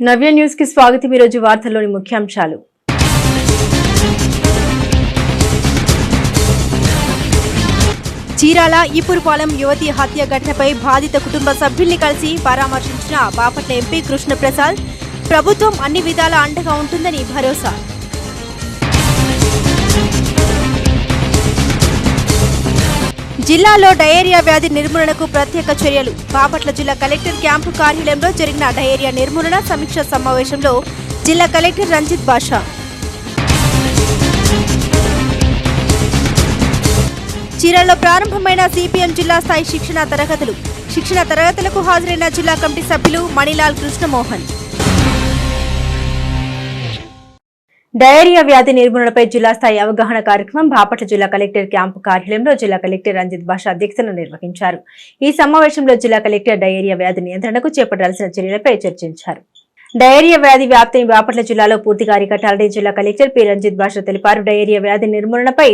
నవ్య న్యూస్కి స్వాగతం ఈరోజు వార్తల్లోని ముఖ్యాంశాలు. చీరాల ఈపురపాలెం యువతి హత్య ఘటనపై బాధిత కుటుంబ సభ్యుల్ని కలిసి పరామర్శించిన బాపట్ల ఎంపీ కృష్ణప్రసాద్ ప్రభుత్వం అన్ని విధాల అండగా ఉంటుందని భరోసా. జిల్లాలో డయేరియా వ్యాధి నిర్మూలనకు ప్రత్యేక చర్యలు. బాపట్ల జిల్లా కలెక్టర్ క్యాంపు కార్యాలయంలో జరిగిన డయేరియా నిర్మూలన సమీక్ష సమావేశంలో జిల్లా కలెక్టర్ రంజిత్ బాషా. చీరాల్లో ప్రారంభమైన సిపిఎం జిల్లా స్థాయి శిక్షణ తరగతులు. శిక్షణ తరగతులకు హాజరైన జిల్లా కమిటీ సభ్యులు మణిలాల్ కృష్ణమోహన్. డయేరియా వ్యాధి నిర్మూలనపై జిల్లా స్థాయి అవగాహన కార్యక్రమం బాపట్ల జిల్లా కలెక్టర్ క్యాంపు కార్యాలయంలో జిల్లా కలెక్టర్ రంజిత్ భాష అధ్యక్షతన నిర్వహించారు. ఈ సమావేశంలో జిల్లా కలెక్టర్ డయేరియా వ్యాధి నియంత్రణకు చేపట్టాల్సిన చర్యలపై చర్చించారు. డయేరియా వ్యాధి వ్యాప్తిని బాపట్ల జిల్లాలో పూర్తిగా అరికట్టాలని జిల్లా కలెక్టర్ పి. రంజిత్ భాష తెలిపారు. డయేరియా వ్యాధి నిర్మూలనపై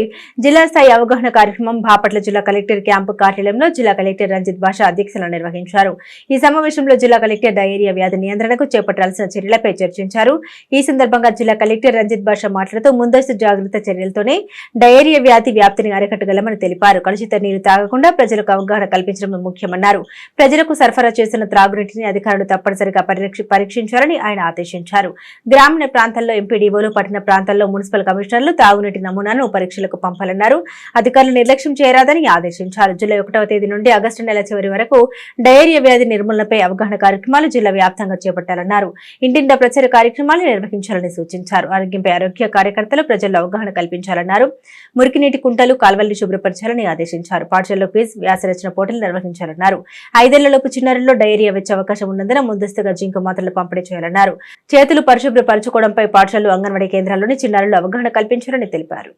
జిల్లా స్థాయి అవగాహన కార్యక్రమం బాపట్ల జిల్లా కలెక్టర్ క్యాంపు కార్యాలయంలో జిల్లా కలెక్టర్ రంజిత్ భాష అధ్యక్షతన నిర్వహించారు. ఈ సమావేశంలో జిల్లా కలెక్టర్ డయేరియా వ్యాధి నియంత్రణకు చేపట్టాల్సిన చర్యలపై చర్చించారు. ఈ సందర్భంగా జిల్లా కలెక్టర్ రంజిత్ భాష మాట్లాడుతూ ముందస్తు జాగ్రత్త చర్యలతోనే డయేరియా వ్యాధి వ్యాప్తిని అరికట్టగలమని తెలిపారు. కలుషిత నీరు తాగకుండా ప్రజలకు అవగాహన కల్పించడం ముఖ్యమన్నారు. ప్రజలకు సరఫరా చేసిన త్రాగునీటిని అధికారులు తప్పనిసరిగా పరీక్షించారు పరీక్షించాలని ఆయన ఆదేశించారు. గ్రామీణ ప్రాంతాల్లో ఎంపీడీఓలు పట్టణ ప్రాంతాల్లో మున్సిపల్ కమిషనర్లు తాగునీటి నమూనాను పరీక్షలకు పంపాలన్నారు. అధికారులు నిర్లక్ష్యం చేయరాదని ఆదేశించారు. జూలై ఒకటవ తేదీ నుండి ఆగస్టు నెల చివరి వరకు డయేరియా వ్యాధి నిర్మూలనపై అవగాహన కార్యక్రమాలు జిల్లా వ్యాప్తంగా చేపట్టాలన్నారు. ఇంటింట ప్రచార కార్యక్రమాలు నిర్వహించాలని సూచించారు. ఆరోగ్యంపై ఆరోగ్య కార్యకర్తలు ప్రజల్లో అవగాహన కల్పించాలన్నారు. మురికినీటి కుంటలు కాల్వల్ని శుభ్రపరచాలని ఆదేశించారు. పాఠశాలలో క్విజ్ వ్యాసరచన పోటీలు నిర్వహించాలన్నారు. ఐదేళ్ళలోపు చిన్నారుల్లో డయేరియా వచ్చే అవకాశం ఉన్నందున ముందస్తుగా జింకు మాత్రలు పంపిణీ చేయాలన్నారు. చేతులు పరిశుభ్రపరచుకోవడంపై పాఠశాలలు అంగన్వాడీ కేంద్రాల్లోని చిన్నారులు అవగాహన కల్పించాలని తెలిపారు.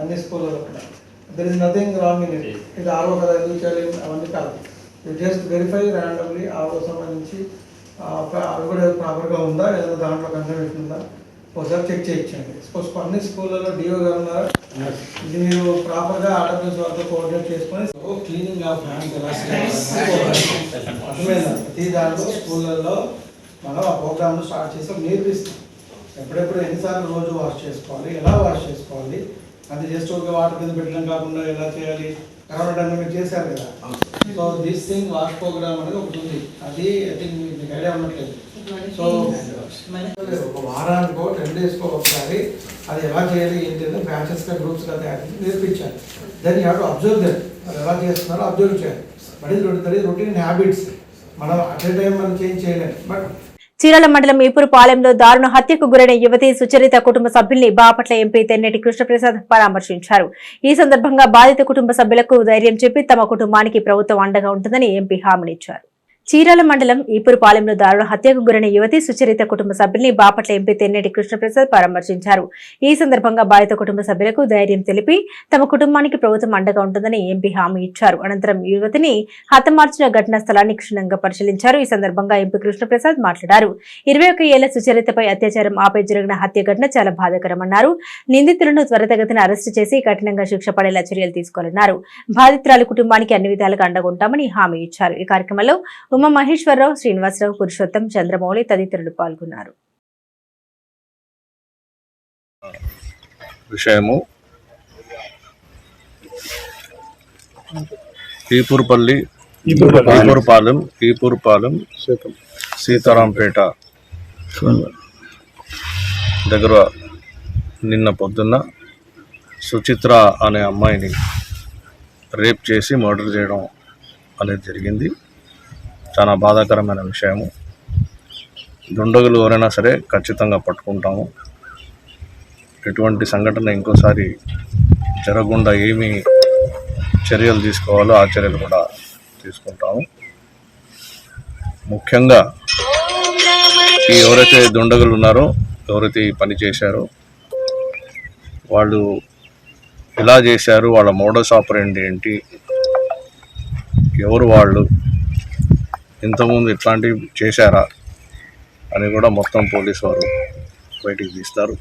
అన్ని స్కూళ్ళలో కూడా. Is nothing wrong in it ఇది ఆర్ఓ కదా ఎందుకు చేయాలి అవన్నీ కాదు. You just verify randomly R సంబంధించి ఆ, కూడా ప్రాపర్గా ఉందా ఏదైనా దాంట్లో కన్సర్వేషన్ ఉందా? ఒకసారి చెక్ చేయించండి. సపోజ్ అన్ని స్కూళ్ళలో డిఓ గారు ఉన్నారా. ఇది మీరు ప్రాపర్గా ఆర్డర్స్ వాళ్ళతో కోఆర్డినేట్ చేసుకొని క్లీనింగ్ ఆఫ్ హ్యాండ్స్ ఎలా చేయాలి? అర్థమైందా ప్రతి దాంట్లో స్కూళ్ళల్లో మనం ఆ ప్రోగ్రామ్ స్టార్ట్ చేసి నేర్పిస్తాం ఎప్పుడెప్పుడు ఎన్నిసార్లు రోజు వాష్ చేసుకోవాలి ఎలా వాష్ చేసుకోవాలి అది జస్ట్ ఒక వాటర్ కింద పెట్టడం కాకుండా ఎలా చేయాలి కరోనా టైంలో మీరు చేశారు కదా. So this thing wash program అనేది ఒకటి ఉంది. అది ఐ థింక్ మీకు ఐడియా ఉండట్లేదు. సో ఒక వారానికో టెన్ డేస్కో ఒకసారి అది ఎలా చేయాలి ఏంటి అని బ్యాచెస్గా గ్రూప్స్గా తయారు చేసి నేర్పించాలి. Then you have to observe that వాళ్ళు ఎలా చేస్తున్నారో అబ్జర్వ్ చేయాలి. బట్ ఇది రొటీన్ హ్యాబిట్స్ మనం అట్ ఏ టైం మనం చేంజ్ చేయలేము. బట్ చీరాల మండలం ఈపూరు పాలెంలో దారుణ హత్యకు గురైన యువతి సుచరిత కుటుంబ సభ్యుల్ని బాపట్ల ఎంపీ తెన్నెటి కృష్ణప్రసాద్ పరామర్శించారు. ఈ సందర్భంగా బాధిత కుటుంబ సభ్యులకు ధైర్యం చెప్పి తమ కుటుంబానికి ప్రభుత్వం అండగా ఉంటుందని ఎంపీ హామీనిచ్చారు చీరాల మండలం ఈపురుపాలెంలో దారుణ హత్యకు గురైన యువతి సుచరిత కుటుంబ సభ్యుల్ని బాపట్ల ఎంపీ తెన్నెటి కృష్ణప్రసాద్ పరామర్శించారు. ఈ సందర్భంగా బాధిత కుటుంబ సభ్యులకు ధైర్యం తెలిపి తమ కుటుంబానికి ప్రభుత్వం అండగా ఉంటుందని ఎంపీ హామీ ఇచ్చారు. అనంతరం యువతిని హతమార్చిన ఘటనా స్థలాన్ని క్షుణ్ణంగా పరిశీలించారు. ఈ సందర్భంగా ఎంపీ కృష్ణప్రసాద్ మాట్లాడారు. ఇరవై ఒక్క ఏళ్ళ సుచరితపై అత్యాచారం ఆపై జరిగిన హత్య ఘటన చాలా బాధాకరమన్నారు. నిందితులను త్వరితగతిన అరెస్టు చేసి కఠినంగా శిక్ష పడేలా చర్యలు తీసుకోవాలన్నారు. బాధితురాలు కుటుంబానికి అన్ని విధాలుగా అండగా ఉంటామని హామీ ఇచ్చారు. ఈ కార్యక్రమంలో ఉమా మహేశ్వరరావు శ్రీనివాసరావు పురుషోత్తం చంద్రమౌళి తదితరులు పాల్గొన్నారు. విషయము. ఈపూర్పల్లి ఈపూర్పాలెం ఈపూర్పాలెం సీతారాంపేట దగ్గర నిన్న పొద్దున్న సుచిత్ర అనే అమ్మాయిని రేప్ చేసి మర్డర్ చేయడం అనేది జరిగింది. చాలా బాధాకరమైన విషయము. దుండగులు ఎవరైనా సరే ఖచ్చితంగా పట్టుకుంటాము. ఎటువంటి సంఘటన ఇంకోసారి జరగకుండా ఏమి చర్యలు తీసుకోవాలో ఆ చర్యలు కూడా తీసుకుంటాము. ముఖ్యంగా ఈ ఎవరైతే దుండగులు ఉన్నారో ఎవరైతే ఈ పని చేశారో వాళ్ళు ఎలా చేశారు వాళ్ళ మోడస్ ఆపరెంట్ ఏంటి ఎవరు వాళ్ళు ఇంతకుముందు ఇట్లాంటివి చేశారా అని కూడా మొత్తం పోలీసు వారు బయటికి తీస్తారు.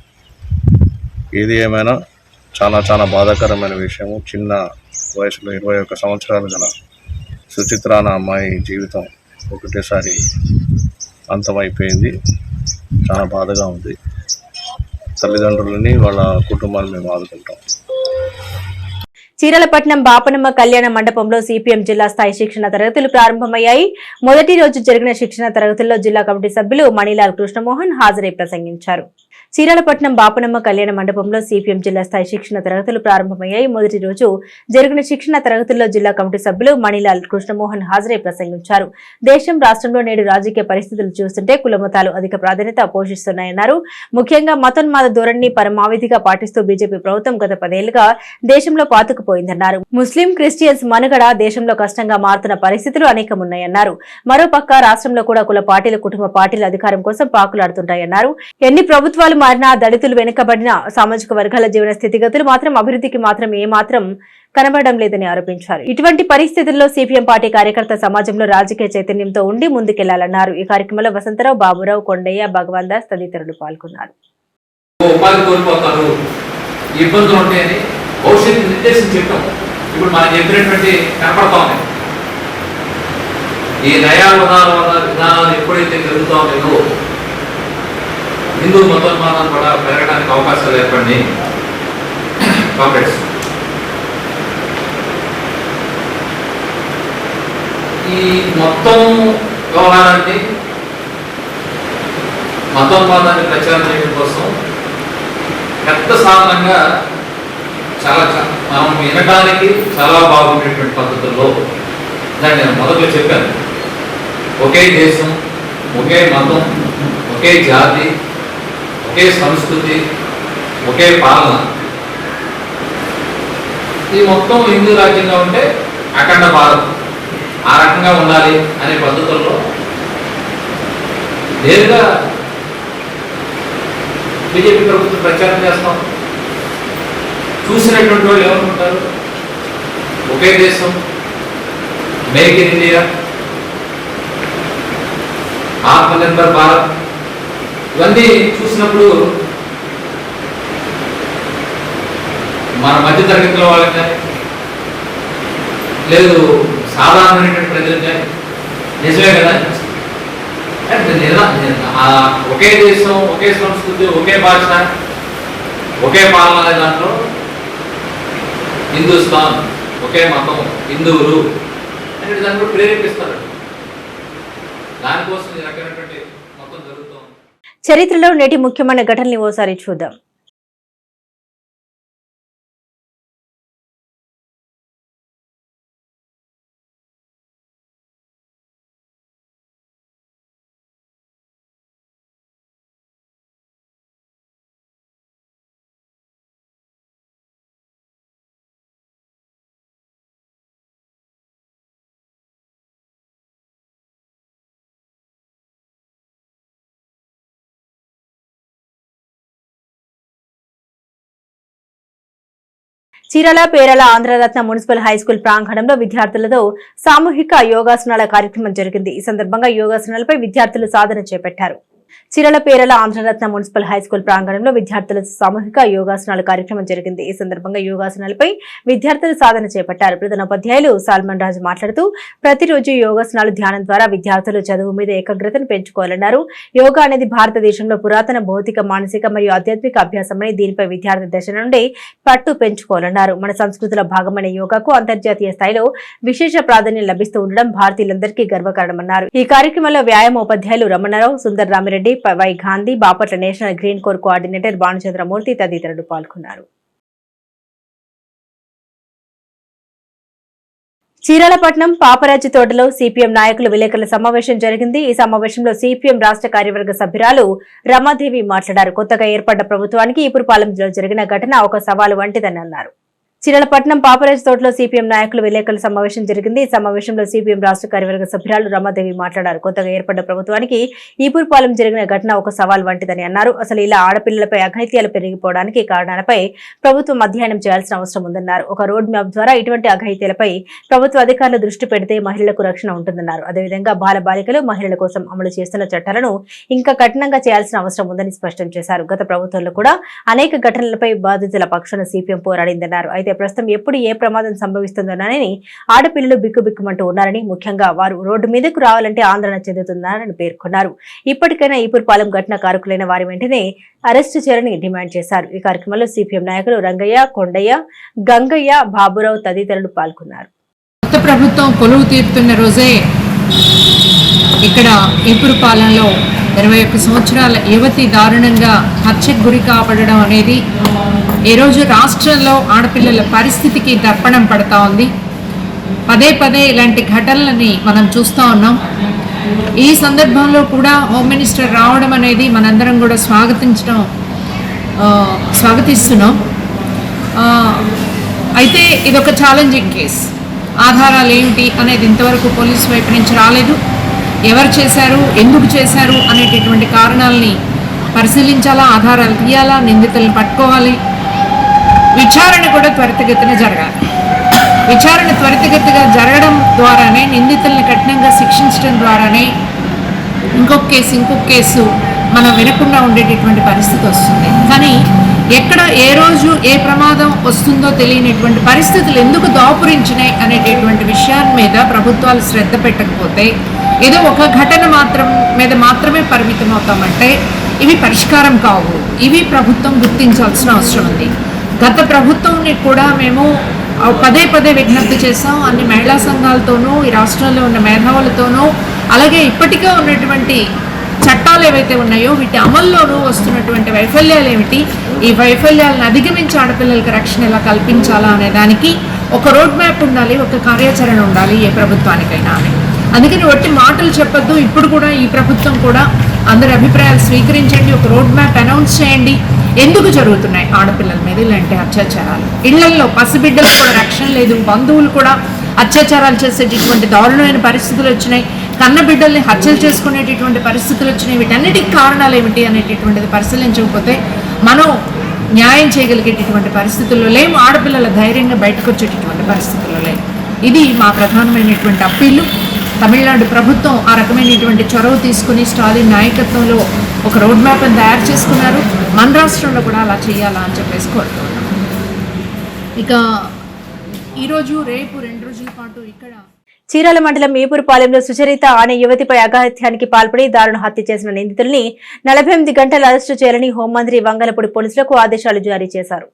ఏది ఏమైనా చాలా చాలా బాధాకరమైన విషయము. చిన్న వయసులో ఇరవై ఒక్క సంవత్సరాలు గల సుచిత్ర అన్న అమ్మాయి జీవితం ఒకటేసారి అంతమైపోయింది. చాలా బాధగా ఉంది. తల్లిదండ్రులని వాళ్ళ కుటుంబాన్ని మేము ఆదుకుంటాం. చీరలపట్నం బాపనమ్మ కళ్యాణ మండపంలో సిపిఎం జిల్లా స్థాయి శిక్షణ తరగతులు ప్రారంభమయ్యాయి. మొదటి రోజు జరిగిన శిక్షణ తరగతుల్లో జిల్లా కమిటీ సభ్యులు మణిలాల్ కృష్ణమోహన్ హాజరై ప్రసంగించారు. చీరలపట్నం బాపనమ్మ కళ్యాణ మండపంలో సిపిఎం జిల్లా స్థాయి శిక్షణ తరగతులు ప్రారంభమయ్యాయి. మొదటి రోజు జరిగిన శిక్షణ తరగతుల్లో జిల్లా కమిటీ సభ్యులు మణిలాల్ కృష్ణమోహన్ హాజరై ప్రసంగించారు. దేశం రాష్ట్రంలో నేడు రాజకీయ పరిస్థితులు చూస్తుంటే కులమతాలు అధిక ప్రాధాన్యత పోషిస్తున్నాయన్నారు. ముఖ్యంగా మతోన్మాద ధోరణిని పరమావిధిగా పాటిస్తూ బీజేపీ ప్రభుత్వం గత పదేళ్ళుగా దేశంలో పాతుకుపోయిందన్నారు. ముస్లిం క్రిస్టియన్స్ మనుగడ దేశంలో కష్టంగా మారుతున్న పరిస్థితులు అనేకమున్నాయన్నారు. మరోపక్క రాష్ట్రంలో కూడా కుల పార్టీలు కుటుంబ పార్టీలు అధికారం కోసం పాకులాడుతుంటాయన్నారు ఎన్ని ప్రభుత్వాలు మారినా దళితులు వెనుకబడిన సామాజిక వర్గాల జీవన స్థితిగతులు మాత్రం అభివృద్ధికి మాత్రం ఏమాత్రం కనబడడం లేదని ఆరోపించారు. ఇటువంటి పరిస్థితుల్లో సిపిఎం పార్టీ కార్యకర్త సమాజంలో రాజకీయ చైతన్యంతో ఉండి ముందుకెళ్ళాలన్నారు. ఈ కార్యక్రమంలో వసంతరావు బాబురావు కొండయ్య భగవాన్ దాస్ తదితరులు పాల్గొన్నారు. ఉపాధి కోల్పోతారు. ఇబ్బందులు ఉంటాయని భవిష్యత్తు నిర్దేశం చెప్పాం. ఇప్పుడు మనం చెప్పినటువంటి కనపడతా ఉన్నాయి ఈ విధానాలు ఎప్పుడైతే జరుగుతూ ఉన్నాయో హిందూ మతోన్మానాలు కూడా పెరగడానికి అవకాశాలు ఏర్పడి కాంగ్రెస్. ఈ మొత్తం వ్యవహారాన్ని మతోన్మాదాన్ని ప్రచారం చేయడం కోసం పెద్ద సాధనంగా చాలా చాలా మనం వినడానికి చాలా బాగుండేటువంటి పద్ధతుల్లో దాన్ని నేను మొదట్లో చెప్పాను. ఒకే దేశం ఒకే మతం ఒకే జాతి ఒకే సంస్కృతి ఒకే పాలన. ఇది మొత్తం హిందూ రాజ్యంగా ఉంటే అఖండ భారత్ ఆ రకంగా ఉండాలి అనే పద్ధతుల్లో నేరుగా బీజేపీ ప్రభుత్వం ప్రచారం చేస్తాం. చూసినటువంటి వాళ్ళు ఏమనుకుంటారు ఒకే దేశం make in India Atmanirbhar Bharat ఇవన్నీ చూసినప్పుడు మన మధ్య తరగతిలో వాళ్ళకి కానీ లేదు సాధారణమైనటువంటి ప్రజలకు కానీ నిజమే కదా అంటే ఒకే దేశం ఒకే సంస్కృతి ఒకే భాష ఒకే పాలన అనే దాంట్లో హిందుస్థాన్ ఒకే మతం హిందువులు అంటే దాన్ని కూడా ప్రేరేపిస్తారు. దానికోసం ఈ రకమైన చరిత్రలో నేటి ముఖ్యమైన ఘటనని ఓసారి చూద్దాం. Chirala Perala Andhraratna municipal high school ప్రాంగణంలో విద్యార్థులతో సామూహిక యోగాసనాల కార్యక్రమం జరిగింది. ఈ సందర్భంగా యోగాసనాలపై విద్యార్థులు సాధన చేపట్టారు. Chirala Perala Andhraratna municipal high school ప్రాంగణంలో విద్యార్థుల సామూహిక యోగాసనాల కార్యక్రమం జరిగింది. ఈ సందర్భంగా యోగాసనాలపై విద్యార్థులు సాధన చేపట్టారు. ప్రధానోపాధ్యాయులు సాల్మన్ రాజు మాట్లాడుతూ ప్రతిరోజు యోగాసనాలు ధ్యానం ద్వారా విద్యార్థులు చదువు మీద ఏకాగ్రతను పెంచుకోవాలన్నారు. యోగా అనేది భారతదేశంలో పురాతన భౌతిక మానసిక మరియు ఆధ్యాత్మిక అభ్యాసమని దీనిపై విద్యార్థి దశ నుండి పట్టు పెంచుకోవాలన్నారు. మన సంస్కృతిలో భాగమైన యోగాకు అంతర్జాతీయ స్థాయిలో విశేష ప్రాధాన్యం లభిస్తూ ఉండడం భారతీయులందరికీ గర్వకారణమన్నారు. ఈ కార్యక్రమంలో వ్యాయామ ఉపాధ్యాయులు Ramanarao Sundar Ramireddy Reddy Y Gandhi Bapatla national green corps coordinator Bhanuchandramurthy తదితరులు పాల్గొన్నారు. చీరాలపట్నం పాపరాజు తోటలో సిపిఎం నాయకులు విలేకరుల సమావేశం జరిగింది. ఈ సమావేశంలో సిపిఎం రాష్ట్ర కార్యవర్గ సభ్యురాలు రమాదేవి మాట్లాడారు. కొత్తగా ఏర్పడ్డ ప్రభుత్వానికి ఈపురపాలెంలో జరిగిన ఘటన ఒక సవాలు వంటిదని అన్నారు. చీరలపట్నం పాపరాజు తోటలో సిపిఎం నాయకులు విలేకరుల సమావేశం జరిగింది. ఈ సమావేశంలో సిపిఎం రాష్ట్ర కార్యవర్గ సభ్యురాలు రమాదేవి మాట్లాడారు. కొత్తగా ఏర్పడ్డ ప్రభుత్వానికి ఈపూర్పాలెం జరిగిన ఘటన ఒక సవాల్ వంటిదని అన్నారు. అసలు ఇలా ఆడపిల్లలపై అఘాయిత్యాలు పెరిగిపోవడానికి కారణాలపై ప్రభుత్వం అధ్యయనం చేయాల్సిన అవసరం ఉందన్నారు. ఒక రోడ్ మ్యాప్ ద్వారా ఇటువంటి అఘాయిత్యాలపై ప్రభుత్వ అధికారులు దృష్టి పెడితే మహిళలకు రక్షణ ఉంటుందన్నారు. అదేవిధంగా బాల బాలికలు మహిళల కోసం అమలు చేస్తున్న చట్టాలను ఇంకా కఠినంగా చేయాల్సిన అవసరం ఉందని స్పష్టం చేశారు. గత ప్రభుత్వంలో కూడా అనేక ఘటనలపై బాధితుల పక్షాన సిపిఎం పోరాడిందన్నారు. అయితే అయితే ప్రస్తుతం ఎప్పుడు ఏ ప్రమాదం సంభవిస్తుందోనని ఆడపిల్లలు బిక్కుబిక్కుమంటూ ఉన్నారని ముఖ్యంగా వారు రోడ్డు మీదకు రావాలంటే ఆందోళన చెందుతున్నారని పేర్కొన్నారు. ఇప్పటికైనా ఈపురపాలెం ఘటన కారకులైన వారి వెంటనే అరెస్టు చేయాలని డిమాండ్ చేశారు. ఈ కార్యక్రమంలో సిపిఎం నాయకులు రంగయ్య కొండయ్య గంగయ్య బాబురావు తదితరులు పాల్గొన్నారు. కొత్త ప్రభుత్వం కొలువు తీరుతున్న రోజే ఇక్కడ ఈపురపాలెంలో ఇరవై ఒక్క సంవత్సరాల యువతి దారుణంగా హత్యకు గురి కాబడడం అనేది ఈరోజు రాష్ట్రంలో ఆడపిల్లల పరిస్థితికి దర్పణం పడతా ఉంది. పదే పదే ఇలాంటి ఘటనలని మనం చూస్తూ ఉన్నాం. ఈ సందర్భంలో కూడా హోమ్ మినిస్టర్ రావడం అనేది మనందరం కూడా స్వాగతించడం స్వాగతిస్తున్నాం. అయితే ఇదొక ఛాలెంజింగ్ కేస్ ఆధారాలు ఏమిటి అనేది ఇంతవరకు పోలీసు వైపు నుంచి రాలేదు. ఎవరు చేశారు ఎందుకు చేశారు అనేటటువంటి కారణాలని పరిశీలించాలా ఆధారాలు తీయాలా నిందితులను పట్టుకోవాలి? విచారణ కూడా త్వరితగతిన జరగాలి. విచారణ త్వరితగతిగా జరగడం ద్వారానే నిందితుల్ని కఠినంగా శిక్షించడం ద్వారానే ఇంకొక కేసు ఇంకొక కేసు మనం వినకుండా ఉండేటటువంటి పరిస్థితి వస్తుంది. కానీ ఎక్కడ ఏ రోజు ఏ ప్రమాదం వస్తుందో తెలియనటువంటి పరిస్థితులు ఎందుకు దాపురించినాయి అనేటటువంటి విషయాల మీద ప్రభుత్వాలు శ్రద్ధ పెట్టకపోతే ఏదో ఒక ఘటన మాత్రం మీద మాత్రమే పరిమితం అవుతామంటే ఇవి పరిష్కారం కావు. ఇవి ప్రభుత్వం గుర్తించాల్సిన అవసరం ఉంది. గత ప్రభుత్వంని కూడా మేము పదే పదే విజ్ఞప్తి చేసాం అన్ని మహిళా సంఘాలతోనూ ఈ రాష్ట్రంలో ఉన్న మేధావులతోనూ అలాగే ఇప్పటికే ఉన్నటువంటి చట్టాలు ఏవైతే ఉన్నాయో వీటి అమల్లోనూ వస్తున్నటువంటి వైఫల్యాలు ఏమిటి? ఈ వైఫల్యాలను అధిగమించి ఆడపిల్లలకు రక్షణ ఎలా కల్పించాలా అనే దానికి ఒక రోడ్ మ్యాప్ ఉండాలి ఒక కార్యాచరణ ఉండాలి ఏ ప్రభుత్వానికైనా. అని అందుకని ఒట్టి మాటలు చెప్పొద్దు ఇప్పుడు కూడా ఈ ప్రభుత్వం కూడా అందరి అభిప్రాయాలు స్వీకరించండి ఒక రోడ్ మ్యాప్ అనౌన్స్ చేయండి. ఎందుకు జరుగుతున్నాయి ఆడపిల్లల మీద ఇలాంటి అత్యాచారాలు? ఇళ్ళల్లో పసిబిడ్డలకు కూడా రక్షణ లేదు బంధువులు కూడా అత్యాచారాలు చేసేటటువంటి దారుణమైన పరిస్థితులు వచ్చినాయి కన్న బిడ్డల్ని హత్యలు చేసుకునేటటువంటి పరిస్థితులు వచ్చినాయి వీటన్నిటికి కారణాలు ఏమిటి అనేటటువంటిది పరిశీలించకపోతే మనం న్యాయం చేయగలిగేటటువంటి పరిస్థితుల్లో లేము ఆడపిల్లల ధైర్యంగా బయటకు వచ్చేటటువంటి పరిస్థితుల్లో లేము ఇది మా ప్రధానమైనటువంటి అప్పీలు. తమిళనాడు ప్రభుత్వం ఆ రకమైనటువంటి చొరవ తీసుకుని స్టాలిన్ నాయకత్వంలో ఒక రోడ్ మ్యాప్ని తయారు చేసుకున్నారు. మన రాష్ట్రంలో కూడా అలా చేయాలా అని చెప్పేసి కోరుతున్నాం. ఇక ఈరోజు రేపు రెండు చీరాల మండలం మీపూరుపాలెంలో సుచరిత అనే యువతిపై అఘాత్యానికి పాల్పడి దారుణ హత్య చేసిన నిందితుల్ని నలభై ఎనిమిది గంటలు అరెస్టు చేయాలని హోంమంత్రి వంగలపూడి పోలీసులకు ఆదేశాలు జారీ చేశారు.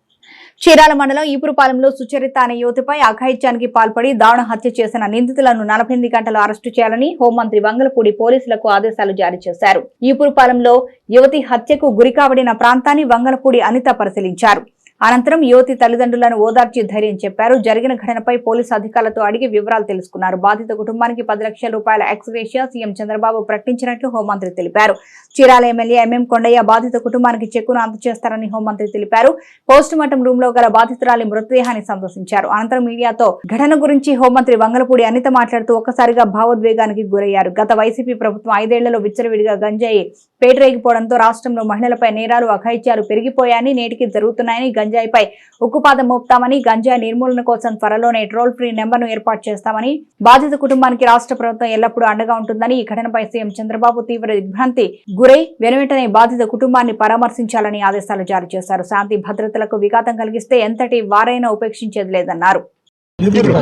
చీరాల మండలం ఈపురపాలెంలో సుచరిత అనే యువతిపై అఘాయిత్యానికి పాల్పడి దారుణ హత్య చేసిన నిందితులను నలభై ఎనిమిది గంటలు అరెస్టు చేయాలని హోంమంత్రి వంగలపూడి పోలీసులకు ఆదేశాలు జారీ చేశారు. ఈపురపాలెంలో యువతి హత్యకు గురికాబడిన ప్రాంతాన్ని వంగలపూడి అనిత పరిశీలించారు. అనంతరం యువతి తల్లిదండ్రులను ఓదార్చి ధైర్యం చెప్పారు. జరిగిన ఘటనపై పోలీసు అధికారులతో అడిగి వివరాలు తెలుసుకున్నారు. బాధిత కుటుంబానికి పది లక్షల రూపాయల ఎక్స్గ్రేషియా సీఎం చంద్రబాబు ప్రకటించినట్లు హోంమంత్రి తెలిపారు. చీరాల ఎమ్మెల్యే ఎంఎం కొండయ్య బాధిత కుటుంబానికి చెక్కును అందజేస్తారని హోంమంత్రి తెలిపారు. పోస్ట్ మార్టం రూమ్లో గల బాధితురాలి మృతదేహాన్ని సందర్శించారు. అనంతరం మీడియాతో ఘటన గురించి హోంమంత్రి వంగలపూడి అనిత మాట్లాడుతూ ఒక్కసారిగా భావోద్వేగానికి గురయ్యారు. గత వైసీపీ ప్రభుత్వం ఐదేళ్ళలో విచ్చలవిడిగా గంజాయి పేటరేగిపోవడంతో రాష్ట్రంలో మహిళలపై నేరాలు అఘాయిత్యాలు పెరిగిపోయాయని నేటికి జరుగుతున్నాయని గంజాయిపై ఉక్కుపాదం మోపుతామని గంజాయి నిర్మూలన కోసం త్వరలోనే ట్రోల్ ఫ్రీ నెంబర్ను ఏర్పాటు చేస్తామని బాధిత కుటుంబానికి రాష్ట్ర ప్రభుత్వం ఎల్లప్పుడూ అండగా ఉంటుందని ఈ ఘటనపై సీఎం చంద్రబాబు తీవ్ర దిగ్భ్రాంతి గురై వెనువెంటనే బాధిత కుటుంబాన్ని పరామర్శించాలని ఆదేశాలు జారీ చేశారు. శాంతి భద్రతలకు విఘాతం కలిగిస్తే ఎంతటి వారైనా ఉపేక్షించేది లేదన్నారు.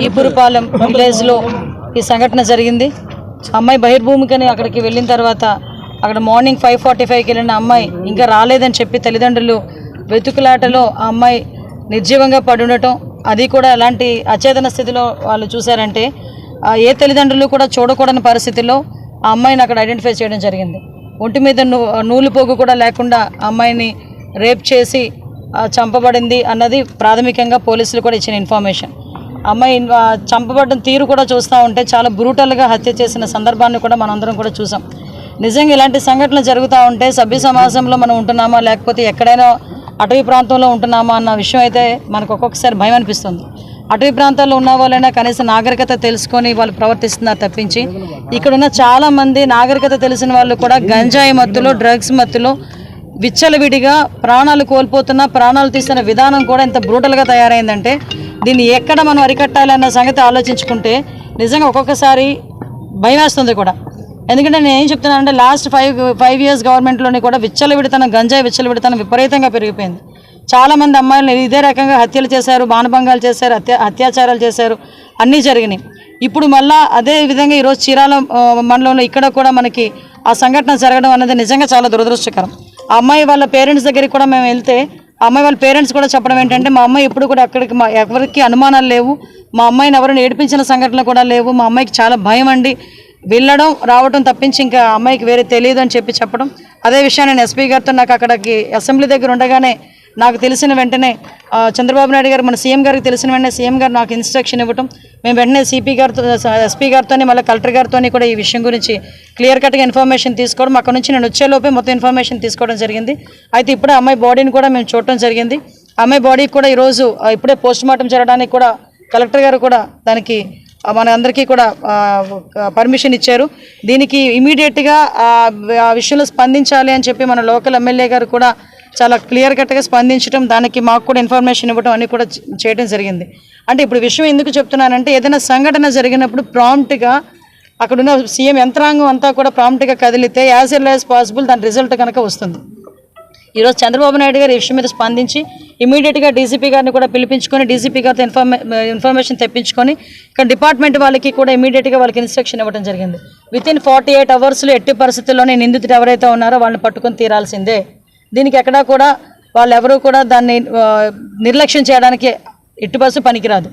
ఈపురపాలెం విలేజ్లో ఈ సంఘటన జరిగింది. అమ్మాయి బహిర్భూమికని అక్కడికి వెళ్ళిన తర్వాత అక్కడ మార్నింగ్ ఫైవ్ ఫార్టీ ఫైవ్కి వెళ్ళిన అమ్మాయి ఇంకా రాలేదని చెప్పి తల్లిదండ్రులు వెతుకులాటలో ఆ అమ్మాయి నిర్జీవంగా పడుండటం అది కూడా ఎలాంటి అచేతన స్థితిలో వాళ్ళు చూశారంటే ఏ తల్లిదండ్రులు కూడా చూడకూడని పరిస్థితిలో ఆ అమ్మాయిని అక్కడ ఐడెంటిఫై చేయడం జరిగింది. ఒంటి మీద నూలు పోగు కూడా లేకుండా అమ్మాయిని రేప్ చేసి చంపబడింది అన్నది ప్రాథమికంగా పోలీసులు కూడా ఇచ్చిన ఇన్ఫర్మేషన్. అమ్మాయి ఆ, చంపబడిన తీరు కూడా చూస్తూ ఉంటే చాలా బ్రూటల్గా హత్య చేసిన సందర్భాన్ని కూడా మనందరం కూడా చూసాం. నిజంగా ఇలాంటి సంఘటనలు జరుగుతూ ఉంటే సభ్య సమాజంలో మనం ఉంటున్నామా లేకపోతే ఎక్కడైనా అటవీ ప్రాంతంలో ఉంటున్నామా అన్న విషయం అయితే మనకు ఒక్కొక్కసారి భయం అనిపిస్తుంది. అటవీ ప్రాంతాల్లో ఉన్న వాళ్ళైనా కనీసం నాగరికత తెలుసుకొని వాళ్ళు ప్రవర్తిస్తున్నారు తప్పించి ఇక్కడున్న చాలామంది నాగరికత తెలిసిన వాళ్ళు కూడా గంజాయి మత్తులో డ్రగ్స్ మత్తులో విచ్చలవిడిగా ప్రాణాలు కోల్పోతున్న ప్రాణాలు తీస్తున్న విధానం కూడా ఇంత బ్రూటల్గా తయారైందంటే దీన్ని ఎక్కడ మనం అరికట్టాలి అన్న సంగతి ఆలోచించుకుంటే నిజంగా ఒక్కొక్కసారి భయం వేస్తుంది కూడా. ఎందుకంటే నేను ఏం చెప్తున్నానంటే లాస్ట్ ఫైవ్ ఫైవ్ ఇయర్స్ గవర్నమెంట్లోని కూడా విచ్చలవిడితనం గంజాయి విచ్చలవిడితనం విపరీతంగా పెరిగిపోయింది. చాలా మంది ఇదే రకంగా హత్యలు చేశారు బాణభంగాలు చేశారు హత్య అత్యాచారాలు చేశారు అన్నీ జరిగినాయి. ఇప్పుడు మళ్ళా అదే విధంగా ఈరోజు చీరాల మండలంలో ఇక్కడ కూడా మనకి ఆ సంఘటన జరగడం అనేది నిజంగా చాలా దురదృష్టకరం. ఆ అమ్మాయి వాళ్ళ పేరెంట్స్ దగ్గరికి కూడా మేము వెళ్తే అమ్మాయి వాళ్ళ పేరెంట్స్ కూడా చెప్పడం ఏంటంటే మా అమ్మాయి ఎప్పుడు కూడా అక్కడికి మా ఎవరికి అనుమానాలు లేవు. మా అమ్మాయిని ఎవరిని ఏడిపించిన సంఘటనలు కూడా లేవు. మా అమ్మాయికి చాలా భయం అండి. వెళ్ళడం రావడం తప్పించి ఇంకా అమ్మాయికి వేరే తెలియదు అని చెప్పి చెప్పడం. అదే విషయాన్ని నేను ఎస్పీ గారితో నాకు అక్కడికి అసెంబ్లీ దగ్గర ఉండగానే నాకు తెలిసిన వెంటనే చంద్రబాబు నాయుడు గారు మన సీఎం గారికి తెలిసిన వెంటనే సీఎం గారు నాకు ఇన్స్ట్రక్షన్ ఇవ్వటం. మేము వెంటనే సిపి గారితో ఎస్పీ గారితో మళ్ళీ కలెక్టర్ గారితో కూడా ఈ విషయం గురించి క్లియర్ కట్గా ఇన్ఫర్మేషన్ తీసుకోవడం. అక్కడ నుంచి నేను వచ్చేలోపే మొత్తం ఇన్ఫర్మేషన్ తీసుకోవడం జరిగింది. అయితే ఇప్పుడే అమ్మాయి బాడీని కూడా మేము చూడటం జరిగింది. అమ్మాయి బాడీకి కూడా ఈరోజు ఇప్పుడే పోస్ట్ మార్టం జరగడానికి కూడా కలెక్టర్ గారు కూడా దానికి మన అందరికీ కూడా పర్మిషన్ ఇచ్చారు. దీనికి ఇమీడియట్గా ఆ విషయంలో స్పందించాలి అని చెప్పి మన లోకల్ ఎమ్మెల్యే గారు కూడా చాలా క్లియర్ కట్గా స్పందించడం దానికి మాకు కూడా ఇన్ఫర్మేషన్ ఇవ్వడం అన్ని కూడా చేయడం జరిగింది. అంటే ఇప్పుడు విషయం ఎందుకు చెప్తున్నానంటే ఏదైనా సంఘటన జరిగినప్పుడు ప్రాంప్ట్గా అక్కడున్న సీఎం యంత్రాంగం అంతా కూడా ప్రాంప్ట్గా కదిలితే యాజ్ ఎల్ యాజ్ పాసిబుల్ దాని రిజల్ట్ కనుక వస్తుంది. ఈరోజు చంద్రబాబు నాయుడు గారు ఈ విషయం మీద స్పందించి ఇమీడియట్గా డీసీపీ గారిని కూడా పిలిపించుకొని డీసీపీ గారితో ఇన్ఫర్మే ఇన్ఫర్మేషన్ తెప్పించుకొని ఇక్కడ డిపార్ట్మెంట్ వాళ్ళకి కూడా ఇమీడియట్గా వాళ్ళకి ఇన్స్ట్రక్షన్ ఇవ్వడం జరిగింది. విత్ ఇన్ ఫార్టీ ఎయిట్ అవర్స్లో ఎట్టి పరిస్థితుల్లోనే నిందితుడు ఎవరైతే ఉన్నారో వాళ్ళని పట్టుకొని తీరాల్సిందే. దీనికి ఎక్కడా కూడా వాళ్ళు ఎవరు కూడా దాన్ని నిర్లక్ష్యం చేయడానికి ఎట్టి పరిస్థితి పనికిరాదు.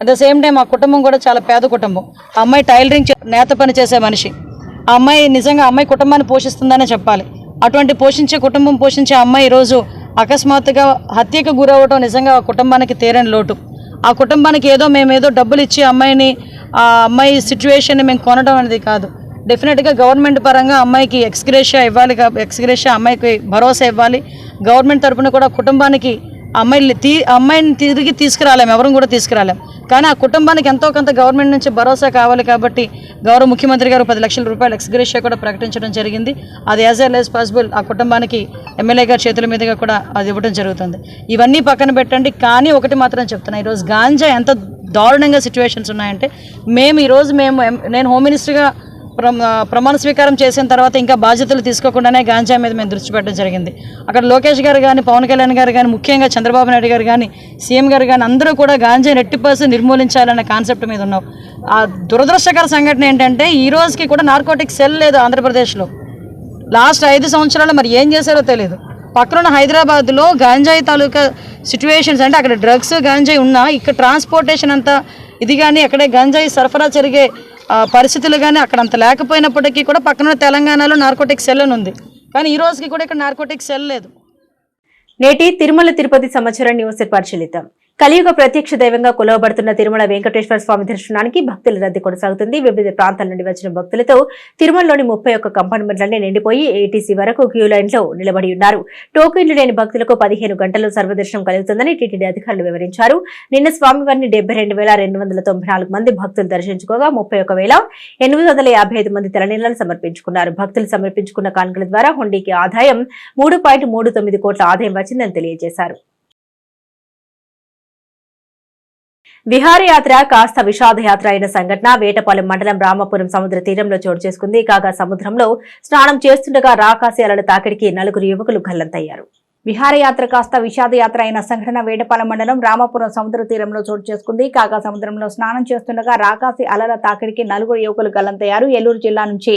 అట్ ద సేమ్ టైం ఆ కుటుంబం కూడా చాలా పేద కుటుంబం. ఆ అమ్మాయి టైలరింగ్ చే- నేత పని చేసే మనిషి. ఆ అమ్మాయి నిజంగా అమ్మాయి కుటుంబాన్ని పోషిస్తుందనే చెప్పాలి. అటువంటి పోషించే కుటుంబం పోషించే అమ్మాయి ఈరోజు అకస్మాత్తుగా హత్యకు గురవ్వటం నిజంగా ఆ కుటుంబానికి తీరని లోటు. ఆ కుటుంబానికి ఏదో మేము ఏదో డబ్బులు ఇచ్చి అమ్మాయిని ఆ అమ్మాయి సిచ్యువేషన్ని మేము కొనడం అనేది కాదు. డెఫినెట్గా గవర్నమెంట్ పరంగా అమ్మాయికి ఎక్స్గ్రేషియా ఇవ్వాలి ఎక్స్గ్రేషియా అమ్మాయికి భరోసా ఇవ్వాలి. గవర్నమెంట్ తరఫున కూడా కుటుంబానికి అమ్మాయిని తీ అమ్మాయిని తిరిగి తీసుకురాలేము ఎవరు కూడా తీసుకురాలేం. కానీ ఆ కుటుంబానికి ఎంతో కొంత గవర్నమెంట్ నుంచి భరోసా కావాలి కాబట్టి గౌరవ ముఖ్యమంత్రి గారు పది లక్షల రూపాయలు ఎక్స్గ్రేషియా కూడా ప్రకటించడం జరిగింది. అది యాజ్ ఎల్ యాజ్ పాసిబుల్ ఆ కుటుంబానికి ఎమ్మెల్యే గారి చేతుల మీదుగా కూడా అది ఇవ్వడం జరుగుతుంది. ఇవన్నీ పక్కన పెట్టండి కానీ ఒకటి మాత్రం చెప్తున్నా ఈరోజు గాంజా ఎంత దారుణంగా సిచ్యువేషన్స్ ఉన్నాయంటే మేము ఈరోజు మేము నేను హోమ్ మినిస్టర్గా ప్రమాణ స్వీకారం చేసిన తర్వాత ఇంకా బాధ్యతలు తీసుకోకుండానే గాంజా మీద మేము దృష్టి పెట్టడం జరిగింది. అక్కడ లోకేష్ గారు కానీ పవన్ కళ్యాణ్ గారు కానీ ముఖ్యంగా చంద్రబాబు నాయుడు గారు కానీ సీఎం గారు కానీ అందరూ కూడా గాంజా ఎట్టి పర్సెంట్ నిర్మూలించాలన్న కాన్సెప్ట్ మీద ఉన్నాం. ఆ దురదృష్టకర సంఘటన ఏంటంటే ఈ రోజుకి కూడా నార్కోటిక్ సెల్ లేదు ఆంధ్రప్రదేశ్లో. లాస్ట్ ఐదు సంవత్సరాలు మరి ఏం చేశారో తెలియదు పక్కనున్న హైదరాబాద్లో గాంజాయి తాలూకా సిచ్యువేషన్స్ అంటే అక్కడ డ్రగ్స్ గాంజాయి ఉన్నా ఇక్కడ ట్రాన్స్పోర్టేషన్ అంతా ఇది కానీ అక్కడే గంజాయి సరఫరా జరిగే పరిస్థితులు కానీ అక్కడ అంత లేకపోయినప్పటికీ కూడా పక్కన తెలంగాణలో నార్కోటిక్ సెల్ అని ఉంది. కానీ ఈ రోజుకి కూడా ఇక్కడ నార్కోటిక్ సెల్ లేదు. నేటి తిరుమల తిరుపతి సమాచారాన్ని న్యూస్ పరిశీలిద్దాం. కలియుగ ప్రత్యక్ష దైవంగా కొలవబడుతున్న తిరుమల వెంకటేశ్వర స్వామి దర్శనానికి భక్తుల రద్దీ కొనసాగుతుంది. వివిధ ప్రాంతాల నుండి వచ్చిన భక్తులతో తిరుమలలోని ముప్పై ఒక్క కంపార్ట్మెంట్లన్నీ నిండిపోయి ఏటీసీ వరకు క్యూ లైన్లో నిలబడి ఉన్నారు. టోకెన్లు లేని భక్తులకు పదిహేను గంటల్లో సర్వదర్శనం కలుగుతుందని టీటీడీ అధికారులు వివరించారు. నిన్న స్వామివారిని డెబ్బై రెండు వేల రెండు వందల తొంభై నాలుగు మంది భక్తులు దర్శించుకోగా ముప్పై ఒక వేల ఎనిమిది వందల యాభై ఐదు మంది తెలనీళ్ళను సమర్పించుకున్నారు. భక్తులు సమర్పించుకున్న కానుకల ద్వారా హుండీకి ఆదాయం మూడు పాయింట్ మూడు తొమ్మిది కోట్ల ఆదాయం వచ్చిందని తెలియజేశారు. విహారయాత్ర కాస్త విషాదయాత్ర అయిన సంఘటన వేటపాలెం మండలం రామపురం సముద్ర తీరంలో చోటు చేసుకుంది. కాగా సముద్రంలో స్నానం చేస్తుండగా రాకాసి అలల తాకిడికి నలుగురు యువకులు గల్లంతయ్యారు. విహారయాత్ర కాస్త విషాదయాత్ర అయిన సంఘటన వేటపాలెం మండలం రామాపురం సముద్ర తీరంలో చోటు చేసుకుంది. కాగా సముద్రంలో స్నానం చేస్తుండగా రాకాసి అలల తాకిడికి నలుగురు యువకులు గల్లంతయ్యారు. ఏలూరు జిల్లా నుంచి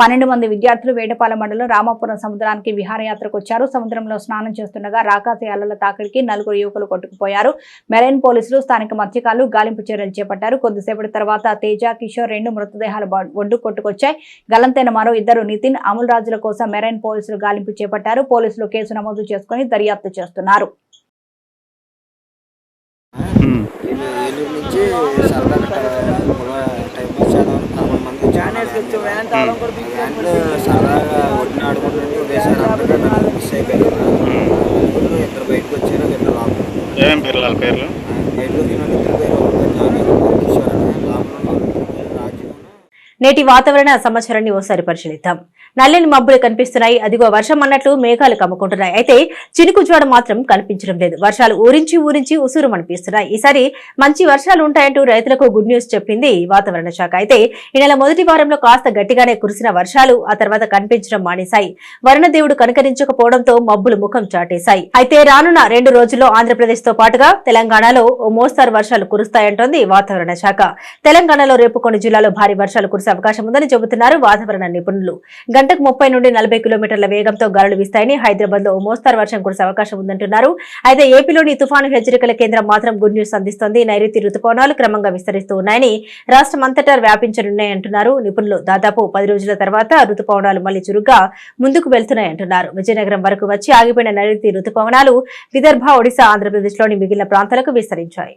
పన్నెండు మంది విద్యార్థులు వేటపాలెం మండలం రామాపురం సముద్రానికి విహారయాత్రకు వచ్చారు సముద్రంలో స్నానం చేస్తుండగా రాకాసి అలల తాకిడికి నలుగురు యువకులు కొట్టుకుపోయారు. మెరైన్ పోలీసులు స్థానిక మత్స్యకారులు గాలింపు చర్యలు చేపట్టారు. కొద్దిసేపటి తర్వాత తేజ కిషోర్ రెండు మృతదేహాలు ఒడ్డు కొట్టుకొచ్చాయి. గల్లంతైన మరో ఇద్దరు నితిన్ అమల్ రాజుల కోసం మెరైన్ పోలీసులు గాలింపు చేపట్టారు. పోలీసులు కేసు నమోదు చేసుకుని దర్యాప్తు చేస్తున్నారు. ఏలూరు నుంచి సరదాగా టైం పాస్ చేద్దాం పదకొండు మంది సరదాగా ఒడ్డున ఆడుకుంటుంటే ఒకేసారి అందరూ నలుగురు మిస్ అయిపోయారు ఇద్దరు బయటకు వచ్చారు ఇద్దరు లోపల ఏమేం పేర్లు వాళ్ళ నేటి వాతావరణ సమాచారాన్ని ఓసారి పరిశీలిద్దాం. నల్లని మబ్బులు కనిపిస్తున్నాయి. అదిగో వర్షం అన్నట్లు మేఘాలు కమ్ముకుంటున్నాయి. అయితే చినుకు జ్వాడ మాత్రం కనిపించడం లేదు. వర్షాలు ఊరించి ఊరించి ఉసురు అనిపిస్తున్నాయి. ఈసారి మంచి వర్షాలు ఉంటాయంటూ రైతులకు గుడ్ న్యూస్ చెప్పింది వాతావరణ శాఖ. అయితే ఈ నెల మొదటి వారంలో కాస్త గట్టిగానే కురిసిన వర్షాలు ఆ తర్వాత కనిపించడం మానేశాయి. వరుణదేవుడు కనుకరించకపోవడంతో మబ్బులు ముఖం చాటేశాయి. అయితే రానున్న రెండు రోజుల్లో ఆంధ్రప్రదేశ్తో పాటుగా తెలంగాణలో ఓ మోస్తారు వర్షాలు కురుస్తాయంటోంది వాతావరణ శాఖ. తెలంగాణలో రేపు కొన్ని జిల్లాలో భారీ వర్షాలు కురిసే అవకాశం ఉందని చెబుతున్నారు వాతావరణ నిపుణులు. గంటకు ముప్పై నుండి నలభై కిలోమీటర్ల వేగంతో గాలులు వీస్తాయని హైదరాబాద్లో ఓ మోస్తారు వర్షం కురిసే అవకాశం ఉందంటున్నారు. అయితే ఏపీలోని తుఫాను హెచ్చరికల కేంద్రం మాత్రం గుడ్ న్యూస్ అందిస్తోంది. నైరుతి రుతుపవనాలు క్రమంగా విస్తరిస్తూ ఉన్నాయని రాష్ట్రమంతటా వ్యాపించనున్నాయంటున్నారు. నిపుణులు దాదాపు పది రోజుల తర్వాత రుతుపవనాలు మళ్ళీ చురుగ్గా ముందుకు వెళ్తున్నాయంటున్నారు. విజయనగరం వరకు వచ్చి ఆగిపోయిన నైరుతి రుతుపవనాలు విదర్భ ఒడిశా ఆంధ్రప్రదేశ్లోని మిగిలిన ప్రాంతాలకు విస్తరించాయి.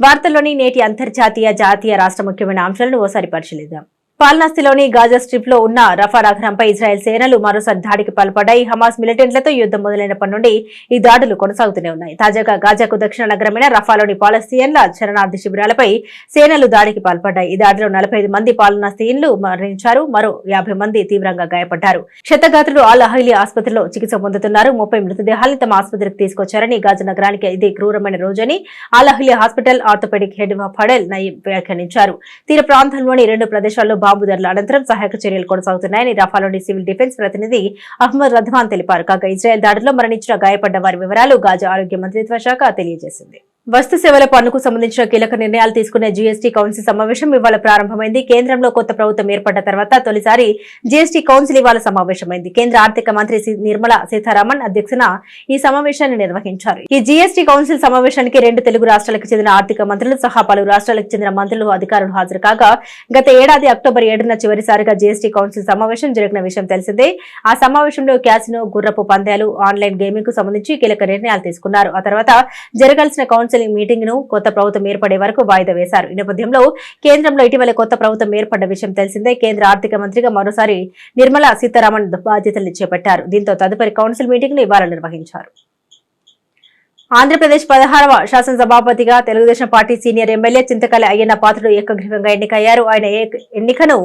వార్తల్లోని నేటి అంతర్జాతీయ జాతీయ రాష్ట్ర ముఖ్యమైన అంశాలను ఓసారి పరిశీలిద్దాం. పాల్నాస్తిలోని గాజా స్ట్రిప్లో ఉన్న రఫా నగరంపై ఇజ్రాయెల్ సేనలు మరోసారి దాడికి పాల్పడ్డాయి. హమాస్ మిలిటెంట్లతో యుద్దం మొదలైనప్పటి నుండి ఈ దాడులు కొనసాగుతూనే ఉన్నాయి. తాజాగా గాజాకు దక్షిణ నగరమైన రఫాలోని పాలస్తీన్ల శరణార్థి శిబిరాలపై సేనలు దాడికి పాల్పడ్డాయి. ఈ దాడిలో నలభై మంది పాలనాస్తీన్లు మరణించారు. మరో యాభై మంది తీవ్రంగా గాయపడ్డారు. క్షతగాత్రులు ఆల్ అహైలి ఆసుపత్రిలో చికిత్స పొందుతున్నారు. ముప్పై మృతదేహాలను తమ ఆసుపత్రికి తీసుకొచ్చారని గాజా నగరానికి ఇది క్రూరమైన రోజని Al Ahli hospital orthopaedic head Fadel Naeem వ్యాఖ్యానించారు. తీర ప్రాంతంలోని రెండు ప్రదేశాల్లో బాంబు దాడుల అనంతరం సహాయక చర్యలు కొనసాగుతున్నాయని రఫాలోని సివిల్ డిఫెన్స్ ప్రతినిధి అహ్మద్ రధ్వాన్ తెలిపారు. కాగా ఇజ్రాయెల్ దాడిలో మరణించిన గాయపడ్డ వారి వివరాలు గాజా ఆరోగ్య మంత్రిత్వ శాఖ తెలియజేసింది. వస్తు సేవల పన్నుకు సంబంధించిన కీలక నిర్ణయాలు తీసుకునే జీఎస్టీ కౌన్సిల్ సమావేశం ఇవాళ ప్రారంభమైంది. కేంద్రంలో కొత్త ప్రభుత్వం ఏర్పడ్డ తర్వాత తొలిసారి జీఎస్టీ కౌన్సిల్ ఇవాళ సమావేశమైంది. కేంద్ర ఆర్థిక మంత్రి నిర్మలా సీతారామన్ అధ్యక్షన ఈ సమావేశాన్ని నిర్వహించారు. ఈ జీఎస్టీ కౌన్సిల్ సమావేశానికి రెండు తెలుగు రాష్ట్రాలకు చెందిన ఆర్థిక మంత్రులు సహా పలు రాష్ట్రాలకు చెందిన మంత్రులు అధికారులు హాజరు కాగా గత ఏడాది అక్టోబర్ ఏడున చివరిసారిగా జీఎస్టీ కౌన్సిల్ సమావేశం జరిగిన విషయం తెలిసిందే. ఆ సమావేశంలో క్యాసినో గుర్రపు పందాలు ఆన్లైన్ గేమింగ్కు సంబంధించి కీలక నిర్ణయాలు తీసుకున్నారు. ఆ తర్వాత జరగాల్సిన కౌన్సిల్ కౌన్సిలింగ్ మీటింగ్ను కొత్త ప్రభుత్వం ఏర్పడే వరకు వాయిదా వేశారు. ఈ నేపథ్యంలో కేంద్రంలో ఇటీవల కొత్త ప్రభుత్వం ఏర్పడ్డ విషయం తెలిసిందే. కేంద్ర ఆర్థిక మంత్రిగా మరోసారి నిర్మలా సీతారామన్ బాధ్యతలు చేపట్టారు. దీంతో తదుపరి కౌన్సిల్ మీటింగ్ను ఇవాళ నిర్వహించారు. ఆంధ్రప్రదేశ్ పదహారవ శాసనసభాపతిగా Telugu Desam party senior MLA Chintakala Ayyanna Patrudu ఏకగ్రీవంగా ఎన్నికయ్యారు. ఆయన ఎన్నికను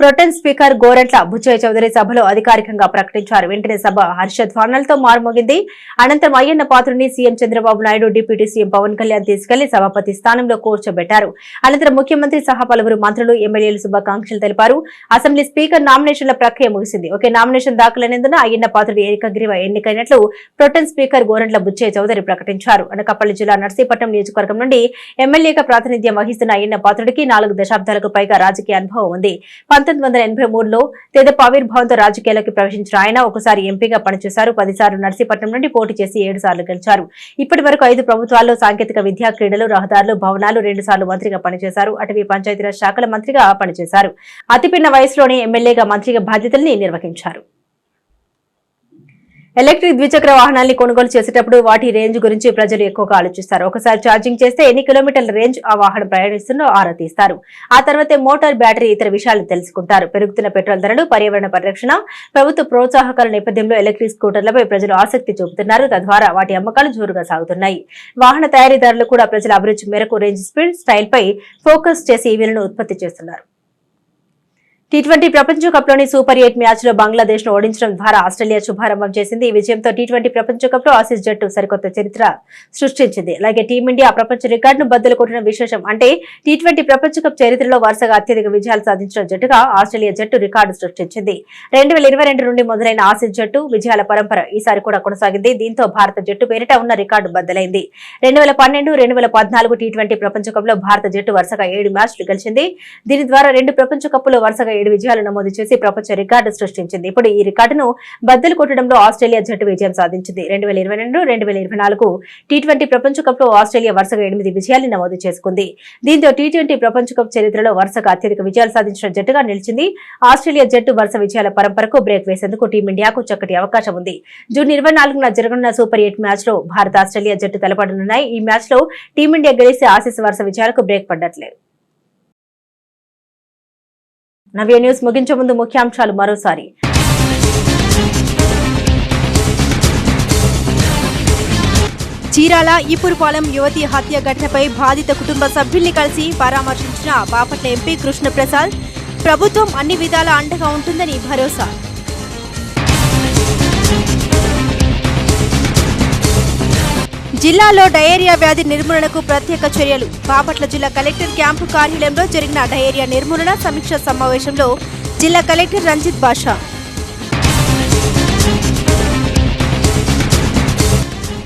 ప్రొటెన్ స్పీకర్ గోరంట్ల బుచ్చయ్య చౌదరి సభలో అధికారికంగా ప్రకటించారు. వెంటనే సభ హర్షధ్వానాలతో మారుమోగింది. అనంతరం Ayyanna పాత్రుడిని CM Chandrababu Naidu deputy CM Pawan Kalyan తీసుకెళ్ళి సభాపతి స్థానంలో కూర్చోబెట్టారు. అనంతరం ముఖ్యమంత్రి సహా పలువురు మంత్రులు ఎమ్మెల్యేలు శుభాకాంక్షలు తెలిపారు. అసెంబ్లీ స్పీకర్ నామినేషన్ల ప్రక్రియ ముగిసింది. ఒకే నామినేషన్ దాఖలైనందున అయ్యన్న పాత్రుడు ఏకగ్రీవ ఎన్నికైనట్లు ప్రొటెన్ స్పీకర్ గోరంట్ల బుచ్చయ్య చౌదరి ప్రకటించారు. అనకాపల్లి జిల్లా నర్సీపట్నం నియోజకవర్గం నుండి ఎమ్మెల్యేగా ప్రాతినిధ్యం వహిస్తున్న అయ్యన్న పాత్రుడికి నాలుగు దశాబ్దాలకు పైగా రాజకీయ అనుభవం ఉంది. పంతొమ్మిది వందల ఎనభై మూడులో తెదప ఆవిర్భావంతో రాజకీయాల్లోకి ప్రవేశించిన ఆయన ఒకసారి ఎంపీగా పనిచేశారు. పదిసార్లు నర్సీపట్నం నుండి పోటీ చేసి ఏడు సార్లు గెలిచారు. ఇప్పటి వరకు ఐదు ప్రభుత్వాల్లో సాంకేతిక విద్యా క్రీడలు రహదారులు భవనాలు రెండు సార్లు మంత్రిగా పనిచేశారు. అటవీ పంచాయతీరాజ్ శాఖల మంత్రిగా పనిచేశారు. అతిపిన్న వయసులోనే ఎమ్మెల్యేగా మంత్రిగా బాధ్యతల్ని నిర్వహించారు. ఎలక్ట్రిక్ ద్విచక్ర వాహనాల్ని కొనుగోలు చేసేటప్పుడు వాటి రేంజ్ గురించి ప్రజలు ఎక్కువగా ఆలోచిస్తారు. ఒకసారి ఛార్జింగ్ చేస్తే ఎన్ని కిలోమీటర్ల రేంజ్ ఆ వాహనం ప్రయాణిస్తుందో ఆరా తీస్తారు. ఆ తర్వాతే మోటార్ బ్యాటరీ ఇతర విషయాలు తెలుసుకుంటారు. పెరుగుతున్న పెట్రోల్ ధరలు పర్యావరణ పరిరక్షణ ప్రభుత్వ ప్రోత్సాహకాల నేపథ్యంలో ఎలక్ట్రిక్ స్కూటర్లపై ప్రజలు ఆసక్తి చూపుతున్నారు. తద్వారా వాటి అమ్మకాలు జోరుగా సాగుతున్నాయి. వాహన తయారీదారులు కూడా ప్రజల అభిరుచి మేరకు రేంజ్ స్పీడ్ స్టైల్ పై ఫోకస్ చేసి ఈవీలను ఉత్పత్తి చేస్తున్నారు. టీ ట్వంటీ ప్రపంచ కప్లోని సూపర్ ఎయిట్ మ్యాచ్లో బంగ్లాదేశ్ను ఓడించడం ద్వారా ఆస్ట్రేలియా శుభారంభం చేసింది. ఈ విజయంతో టీ ట్వంటీ ప్రపంచ కప్లో ఆసీస్ జట్టు సరికొత్త చరిత్ర సృష్టించింది. అలాగే టీమిండియా ప్రపంచ రికార్డును బద్దలు కొట్టిన విశేషం అంటే టీ ట్వంటీ ప్రపంచ కప్ చరిత్రలో వరుసగా అత్యధిక విజయాలు సాధించిన జట్టుగా ఆస్ట్రేలియా జట్టు రికార్డు సృష్టించింది. రెండు వేల ఇరవై రెండు నుండి మొదలైన ఆసీస్ జట్టు విజయాల పరంపర ఈసారి కూడా కొనసాగింది. దీంతో భారత జట్టు పేరిట ఉన్న రికార్డు బద్దలైంది. రెండు వేల పన్నెండు రెండు వేల పద్నాలుగు టీ ట్వంటీ ప్రపంచ కప్లో భారత జట్టు వరుసగా ఏడు మ్యాచ్లు గెలిచింది. దీని ద్వారా రెండు ప్రపంచ కప్పులో వరుసగా ఏడు విజయాలు నమోదు చేసి ప్రపంచ రికార్డు సృష్టించింది. ఇప్పుడు ఈ రికార్డును బద్దలు కొట్టడంలో ఆస్ట్రేలియా జట్టు విజయం సాధించింది. రెండు వేల ఇరవై రెండు రెండు వేల ఇరవై నాలుగు టీ ట్వంటీ ప్రపంచ కప్లో ఆస్ట్రేలియా వరుసగా ఎనిమిది విజయాలు నమోదు చేసుకుంది. దీంతో టీ ట్వంటీ ప్రపంచ కప్ చరిత్రలో వరుసగా అత్యధిక విజయాలు సాధించిన జట్టుగా నిలిచింది. ఆస్ట్రేలియా జట్టు వరుస విజయాల పరంపరకు బ్రేక్ వేసేందుకు టీమిండియాకు చక్కటి అవకాశం ఉంది. జూన్ ఇరవై నాలుగున జరగనున్న సూపర్ ఎయిట్ మ్యాచ్లో భారత ఆస్ట్రేలియా జట్టు తలపడనున్నాయి. ఈ మ్యాచ్లో టీమిండియా గెలిస్తే ఆసీస్ వరుస విజయాలకు బ్రేక్ పడ్డట్లేదు నవ్య న్యూస్ ముగించే ముందు ముఖ్యాంశాలు మరోసారి. చీరాల ఈపురపాలెం యువతి హత్య ఘటనపై బాధిత కుటుంబ సభ్యుల్ని కలిసి పరామర్శించిన బాపట్ల ఎంపీ కృష్ణప్రసాద్ ప్రభుత్వం అన్ని విధాల అండగా ఉంటుందని భరోసా. జిల్లాలో డయేరియా వ్యాధి నిర్మూలనకు ప్రత్యేక చర్యలు. బాపట్ల జిల్లా కలెక్టర్ క్యాంపు కార్యాలయంలో జరిగిన డయేరియా నిర్మూలన సమీక్ష సమావేశంలో జిల్లా కలెక్టర్ రంజిత్ బాషా.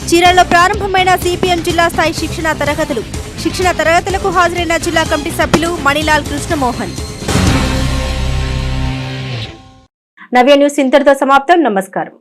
చీరాల్లో ప్రారంభమైన సిపిఎం జిల్లా స్థాయి శిక్షణ తరగతులు. శిక్షణ తరగతులకు హాజరైన జిల్లా కమిటీ సభ్యులు మణిలాల్ కృష్ణమోహన్. నవ్య న్యూస్ ఇంతటితో సమాప్తం. నమస్కారం.